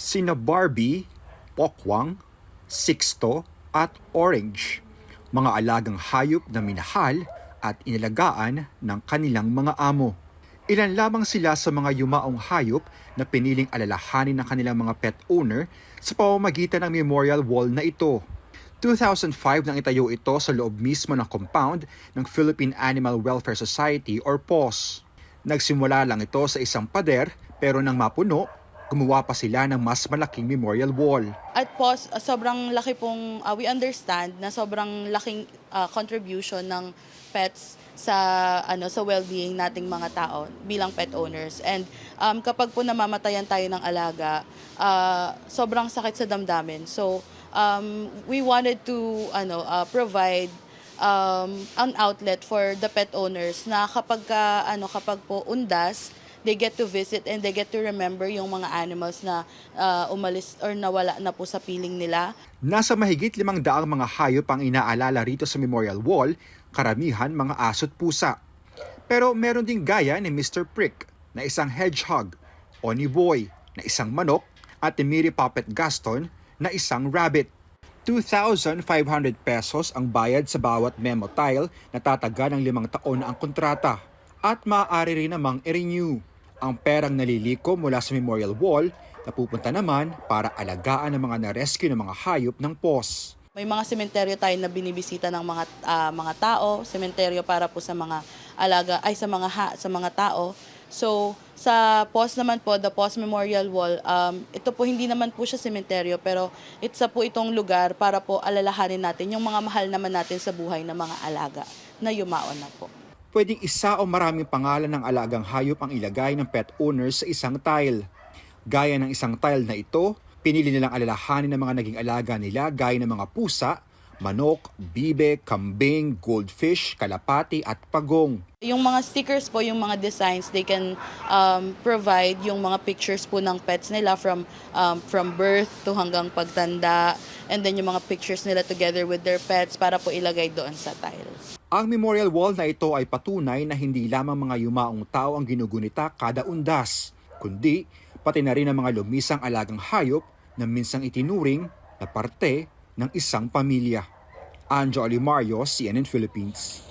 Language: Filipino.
sina Barbie, Pokwang, Sixto at Orange, mga alagang hayop na minahal at inalagaan ng kanilang mga amo. Ilan lamang sila sa mga yumaong hayop na piniling alalahanin ng kanilang mga pet owner sa pamamagitan ng memorial wall na ito. 2005 nang itayo ito sa loob mismo ng compound ng Philippine Animal Welfare Society or PAWS. Nagsimula lang ito sa isang pader pero nang mapuno, gumawa pa sila ng mas malaking memorial wall. At po, sobrang laki pong, uh, we understand na sobrang laking uh, contribution ng pets sa ano sa well-being nating mga tao bilang pet owners. And um, kapag po namamatayan tayo ng alaga, uh, sobrang sakit sa damdamin. So um, we wanted to ano uh, provide um, an outlet for the pet owners na kapag ka, ano kapag po undas, they get to visit and they get to remember yung mga animals na uh, umalis or nawala na po sa piling nila. Nasa mahigit limang daang mga hayop ang inaalala rito sa memorial wall, karamihan mga aso't pusa. Pero meron ding gaya ni Mr. Prick na isang hedgehog, Oni Boy na isang manok at ni Miri Puppet Gaston na isang rabbit. 2,500 pesos ang bayad sa bawat memo tile na tataga ng limang taon na ang kontrata at maaari rin namang i-renew. Ang perang naliliko mula sa memorial wall napupunta naman para alagaan ang mga na-rescue ng mga hayop ng POS. May mga sementeryo tayo na binibisita ng mga ah, mga tao, sementeryo para po sa mga alaga ay sa mga ha, sa mga tao. So, sa POS naman po, the POS Memorial Wall, um, ito po hindi naman po siya sementeryo pero isa po itong lugar para po alalahanin natin yung mga mahal naman natin sa buhay ng mga alaga na yumaon na po. Pwedeng isa o maraming pangalan ng alagang hayop ang ilagay ng pet owners sa isang tile. Gaya ng isang tile na ito, pinili nilang alalahanin ng mga naging alaga nila gaya ng mga pusa, manok, bibe, kambing, goldfish, kalapati at pagong. Yung mga stickers po, yung mga designs, they can um, provide yung mga pictures po ng pets nila from um, from birth to hanggang pagtanda and then yung mga pictures nila together with their pets para po ilagay doon sa tile. Ang memorial wall na ito ay patunay na hindi lamang mga yumaong tao ang ginugunita kada undas, kundi pati na rin ang mga lumisang alagang hayop na minsang itinuring na parte ng isang pamilya. Anjo Alimario, CNN Philippines.